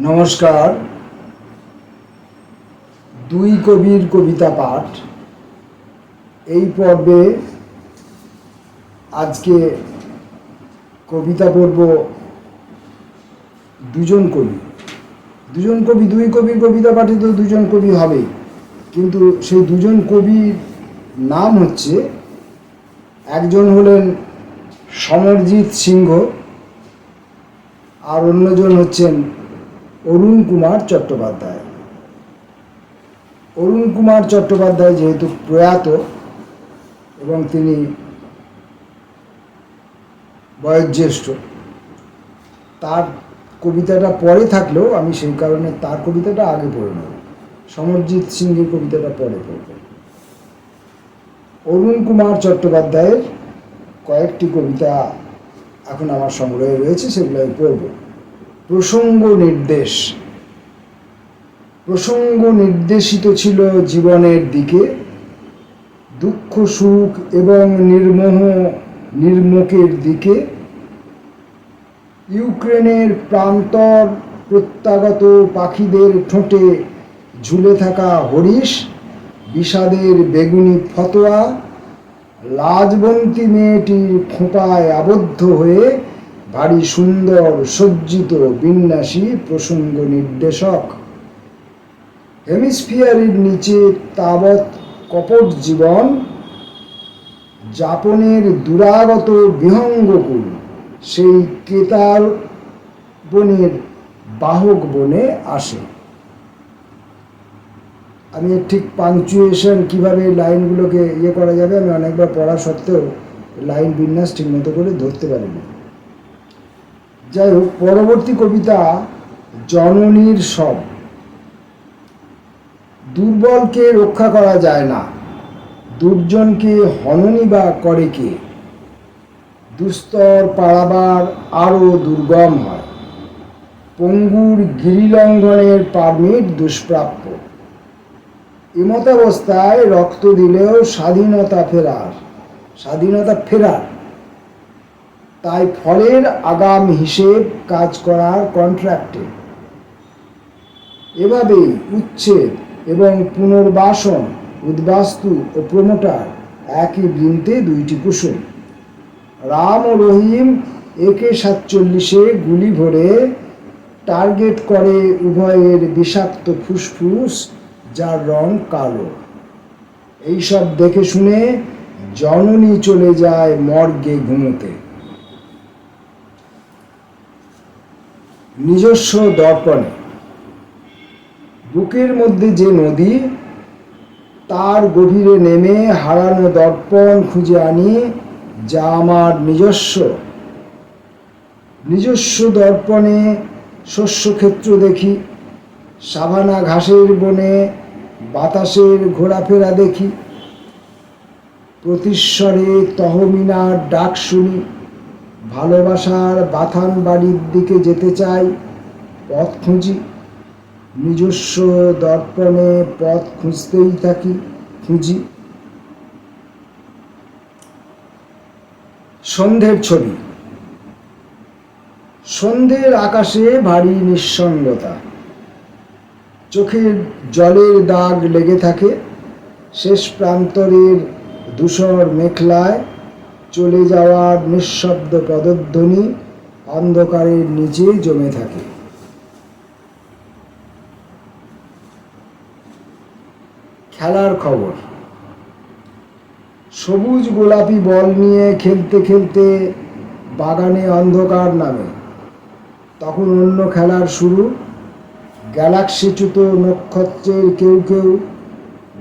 নমস্কার। দুই কবির কবিতা পাঠ। এই পর্বে আজকে কবিতা পড়ব দুজন কবি। দুজন কবি, দুই কবির কবিতা পাঠে তো দুজন কবি হবে। কিন্তু সেই দুজন কবির নাম হচ্ছে, একজন হলেন সমরজিৎ সিংহ, আর অন্যজন হচ্ছেন অরুণ কুমার চট্টোপাধ্যায়। অরুণ কুমার চট্টোপাধ্যায় যেহেতু প্রয়াত এবং তিনি বয়োজ্যেষ্ঠ, তার কবিতাটা পরে থাকলেও আমি সেই কারণে তার কবিতাটা আগে পড়ে নেব। সমরজিৎ সিংহের কবিতাটা পরে পড়ব। অরুণ কুমার চট্টোপাধ্যায়ের কয়েকটি কবিতা এখন আমার সংগ্রহে রয়েছে, সেগুলো আমি পড়ব। প্রসঙ্গ নির্দেশ। প্রসঙ্গ নির্দেশিত ছিল জীবনের দিকে। দুঃখ, সুখ এবং নির্মোহ নির্মুখের দিকে। ইউক্রেনের প্রান্তর প্রত্যাগত পাখিদের ঠোঁটে ঝুলে থাকা হরিশ, বিষাদের বেগুনি ফতোয়া, লাজবন্তী মেয়েটির খোঁপায় আবদ্ধ হয়ে ভারী সুন্দর সজ্জিত বিন্যাসী প্রসঙ্গ নির্দেশক। হেমিস্ফিয়ারের নিচে তাবৎ কপট জীবন, যাপনের দুরাগত বিহঙ্গকুল সেই কেতার বনের বাহক বনে আসে। আমি ঠিক পাংচুয়েশন কীভাবে লাইনগুলোকে ইয়ে করা যাবে আমি অনেকবার পড়া সত্ত্বেও লাইন বিন্যাস ঠিকমতো করে ধরতে পারিনি। যাই হোক পরবর্তী কবিতা জননীর সব। দুর্বলকে রক্ষা করা যায় না। দুর্জনকে হননি বা করে কে? দুস্তর পাড়াবার আরও দুর্গম হয়। পঙ্গুর গিরিলঙ্ঘনের পারমিট দুষ্প্রাপ্য। এমতাবস্থায় রক্ত দিলেও স্বাধীনতা ফেরার। স্বাধীনতা ফেরার। তাই ফলের আগাম হিসেব কাজ করার কন্ট্রাক্টে এভাবে উচ্ছেদ এবং পুনর্বাসন, উদ্বাস্তু ও প্রমোটার একই বৃন্তে দুইটি কুসুম। রাম ও রহিম একে সাতচল্লিশে গুলি ভরে টার্গেট করে উভয়ের বিষাক্ত ফুসফুস, যার রং কালো। এইসব দেখে শুনে জননী চলে যায় মর্গে ঘুমোতে। নিজস্ব দর্পণে। বুকের মধ্যে যে নদী, তার গভীরে নেমে হারানো দর্পণ খুঁজে আনি যা আমার নিজস্ব। নিজস্ব দর্পণে শস্যক্ষেত্র দেখি সাভানা ঘাসের বনে বাতাসের ঘোরাফেরা দেখি। প্রতিস্বরে তহমিনার ডাক শুনি। ভালোবাসার বাথান বাড়ির দিকে যেতে চাই, পথ খুঁজি। নিজস্ব দর্পণে পথ খুঁজতেই থাকি, খুঁজি। সন্ধ্যের ছবি। সন্ধ্যের আকাশে ভারী নিঃসঙ্গতা। চোখের জলের দাগ লেগে থাকে, শেষ প্রান্তরের ধূসর মেখলায় চলে যাওয়ার নিঃশব্দ পদধ্বনি অন্ধকারের নিচে জমে থাকে। খেলার খবর। সবুজ গোলাপি বল নিয়ে খেলতে খেলতে বাগানে অন্ধকার নামে। তখন অন্য খেলার শুরু। গ্যালাক্সিচ্যুত নক্ষত্রের কেউ কেউ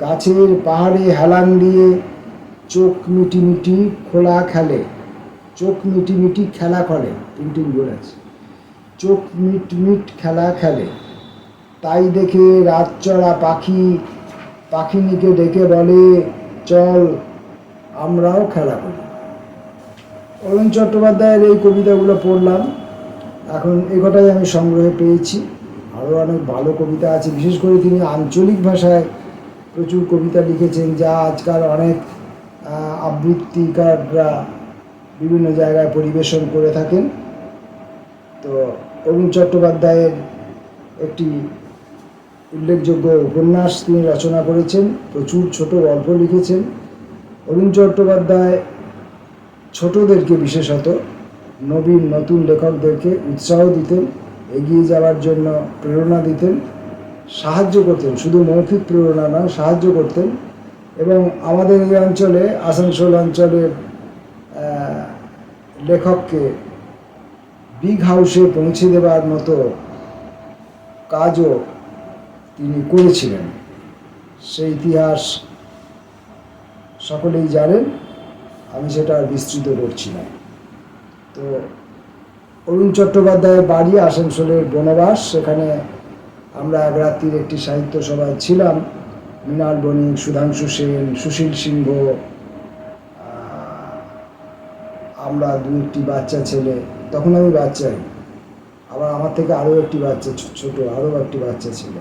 গাছের পাহাড়ে হেলান দিয়ে চোখ মিটি মিটি খোলা খেলে, চোখ মিটি মিটি খেলা করে প্রিন্টিং বলেছে চোখ মিট মিট খেলা খেলে, তাই দেখে রাতচড়া পাখি, পাখিনিকে ডেকে বলে, চল, আমরাও খেলা করি। অরুণ চট্টোপাধ্যায়ের এই কবিতাগুলো পড়লাম। এখন এ কটাই আমি সংগ্রহে পেয়েছি। আরও অনেক ভালো কবিতা আছে। বিশেষ করে তিনি আঞ্চলিক ভাষায় প্রচুর কবিতা লিখেছেন, যা আজকাল অনেক আবৃত্তিকাররা বিভিন্ন জায়গায় পরিবেশন করে থাকেন। তো অরুণ চট্টোপাধ্যায়ের একটি উল্লেখযোগ্য উপন্যাস তিনি রচনা করেছেন, প্রচুর ছোট গল্প লিখেছেন। অরুণ চট্টোপাধ্যায় ছোটদেরকে বিশেষত নবীন, নতুন লেখকদেরকে উৎসাহ দিতেন, এগিয়ে যাওয়ার জন্য প্রেরণা দিতেন, সাহায্য করতেন, শুধু মৌখিক প্রেরণা নয়, সাহায্য করতেন। এবং আমাদের এই অঞ্চলে, আসানসোল অঞ্চলের লেখককে বিগ হাউসে পৌঁছে দেওয়ার মতো কাজও তিনি করেছিলেন। সেই ইতিহাস সকলেই জানেন, আমি সেটা বিস্তৃত করছি না। তো অরুণ চট্টোপাধ্যায়ের বাড়ি আসানসোলের বনবাস, সেখানে আমরা এক রাত্রির একটি সাহিত্য সভায় ছিলাম। মৃণাল বণিক, সুধাংশু সেন, সুশীল সিংহ আমরা দু একটি বাচ্চা ছেলে। তখন আমি বাচ্চাই আবার আমার থেকে আরও একটি বাচ্চা ছোট, আরও একটি বাচ্চা ছিল।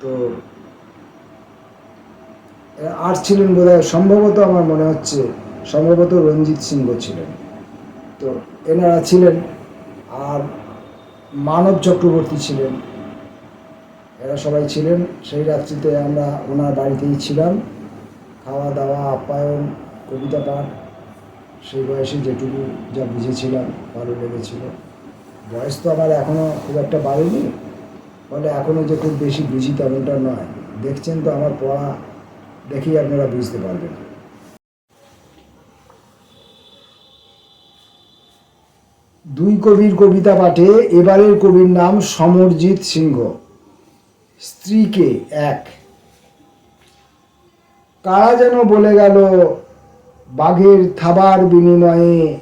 তো আর ছিলেন বোধহয়, সম্ভবত আমার মনে হচ্ছে, সম্ভবত রঞ্জিত সিংহ ছিলেন। তো, এনারা ছিলেন, আর মানব চক্রবর্তী ছিলেন। এরা সবাই ছিলেন। সেই রাত্রিতে আমরা ওনার বাড়িতেই ছিলাম। খাওয়া দাওয়া আপ্যায়ন, কবিতা পাঠ, সেই বয়সে যেটুকু যা বুঝেছিলাম, ভালো লেগেছিল। বয়স তো আমার এখনও খুব একটা বাড়েনি, ফলে এখনও যে খুব বেশি বুঝি তেমনটা নয়। দেখছেন তো আমার পড়া, দেখেই আপনারা বুঝতে পারবেন। দুই কবির কবিতা পাঠে, এবারের কবির নাম সমরজিৎ সিংহ। স্ত্রীকে এক। কারা যেন বলে গেল, বাঘের থাবার বিনিময়ে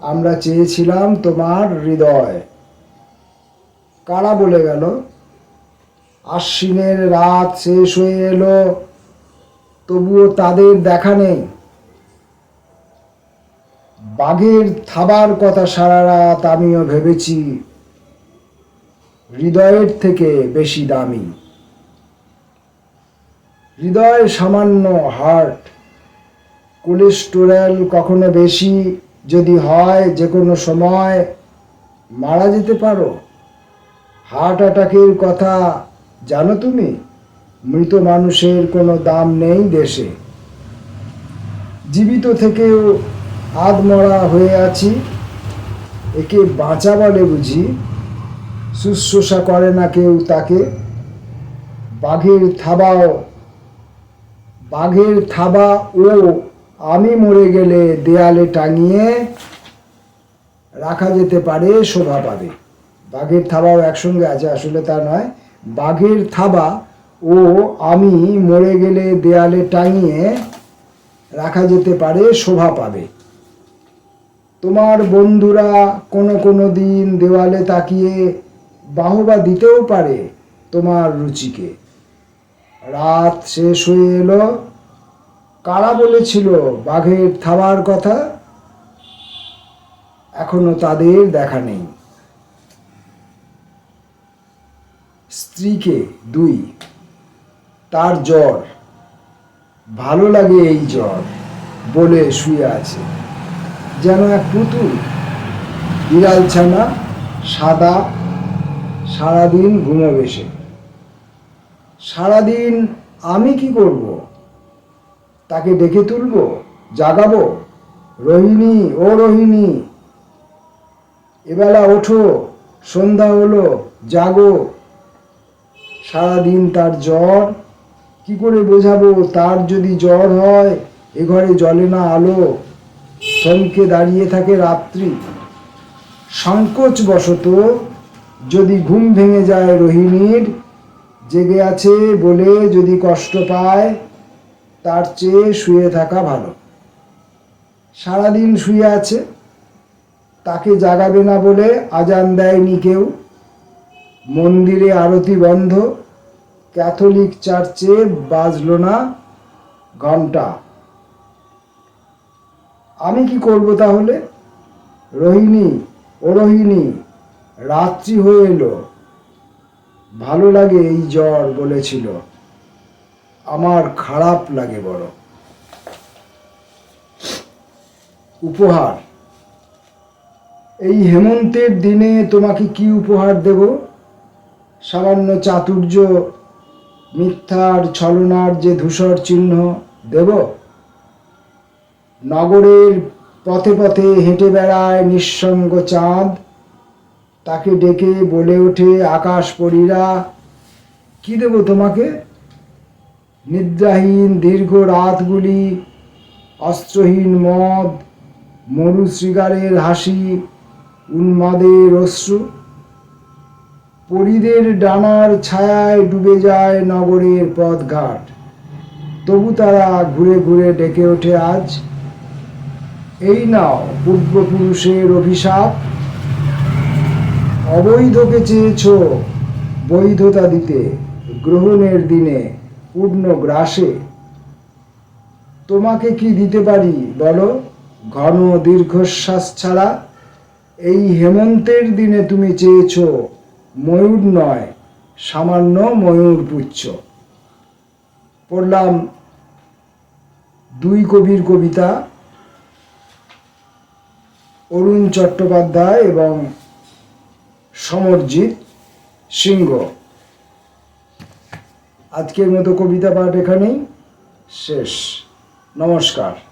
আমরা চেয়েছিলাম তোমার হৃদয়। কারা বলে গেল, আশ্বিনের রাত শেষ হয়ে এলো, তবুও তাদের দেখা নেই। বাঘের থাবার কথা সারা রাত আমিও ভেবেছি হৃদয়ের থেকে বেশি দামি। হৃদয় সামান্য হার্ট, কোলেস্টোরেল কখনো বেশি যদি হয় যে কোনো সময় মারা যেতে পারো। হার্ট অ্যাটাকের কথা জানো তুমি? মৃত মানুষের কোনো দাম নেই দেশে। জীবিত থেকেও আধমরা হয়ে আছি। একে বাঁচা বলে বুঝি। শুশ্রূষা করে না কেউ তাকে। বাঘের থাবাও বাঘের থাবা ও, আমি মরে গেলে দেয়ালে টাঙিয়ে রাখা যেতে পারে শোভা পাবে। বাঘের থাবাও একসঙ্গে আছে, আসলে তা নয়। বাঘের থাবা ও, আমি মরে গেলে দেয়ালে টাঙিয়ে রাখা যেতে পারে শোভা পাবে। তোমার বন্ধুরা কোনো কোনো দিন দেওয়ালে তাকিয়ে বাহবা দিতেও পারে তোমার রুচিকে। রাত শেষ হয়ে এলো। কারা বলেছিল বাঘের থাবার কথা? এখনও তাদের দেখা নেই। স্ত্রীকে দুই, তার জ্বর। ভালো লাগে এই জ্বর বলে শুয়ে আছে। যেন এক পুতুল। বিড়াল ছানা সাদা সারাদিন ঘুমোবে সে সারাদিন আমি কি করব? তাকে ডেকে তুলব, জাগাবো, রোহিণী, ও রোহিণী। এবেলা ওঠো, সন্ধ্যা হলো, জাগো। সারাদিন তার জ্বর, কি করে বোঝাবো, তার যদি জ্বর হয়, এ ঘরে জলে না আলো। থমকে দাঁড়িয়ে থাকে রাত্রি। সংকোচ বশত যদি ঘুম ভেঙে যায় রোহিণীর, জেগে আছে বলে যদি কষ্ট পায়, তার চেয়ে শুয়ে থাকা ভালো। সারাদিন শুয়ে আছে, তাকে জাগাবে না বলে আজান দেয়নি কেউ। মন্দিরে আরতি বন্ধ, ক্যাথলিক চার্চে বাজলো না ঘণ্টা আমি কি করব তাহলে? রোহিণী, ও রোহিণী রাত্রি হয়ে এলো। ভালো লাগে এই জ্বর বলেছিল। আমার খারাপ লাগে বড়। উপহার। এই হেমন্তের দিনে তোমাকে কি উপহার দেব? সামান্য চাতুর্য, মিথ্যার ছলনার যে ধূসর চিহ্ন দেব? নগরের পথে পথে হেঁটে বেড়ায় নিঃসঙ্গ চাঁদ তাকে ডেকে বলে ওঠে, আকাশ পরীরা, কি দেব তোমাকে? নিদ্রাহীন দীর্ঘ রাতগুলি, অস্ত্রহীন মদ, মরু হাসি, উন্মাদের অশ্রু। পরিদের ডানার ছায়ায় ডুবে যায় নগরের পথঘাট। তবু তারা ঘুরে ঘুরে ডেকে ওঠে আজ। এই নাও, পূর্বপুরুষের অভিশাপ। অবৈধকে চেয়েছ বৈধতা দিতে, গ্রহণের দিনে পূর্ণ গ্রাসে। তোমাকে কি দিতে পারি বলো? ঘন দীর্ঘশ্বাস ছাড়া এই হেমন্তের দিনে তুমি চেয়েছ ময়ূর নয়, সামান্য ময়ূর পুচ্ছ। পড়লাম দুই কবির কবিতা, অরুণ চট্টোপাধ্যায় এবং সমরজিৎ সিংহ। আজকের মতো কবিতা পাঠ এখানেই শেষ। নমস্কার।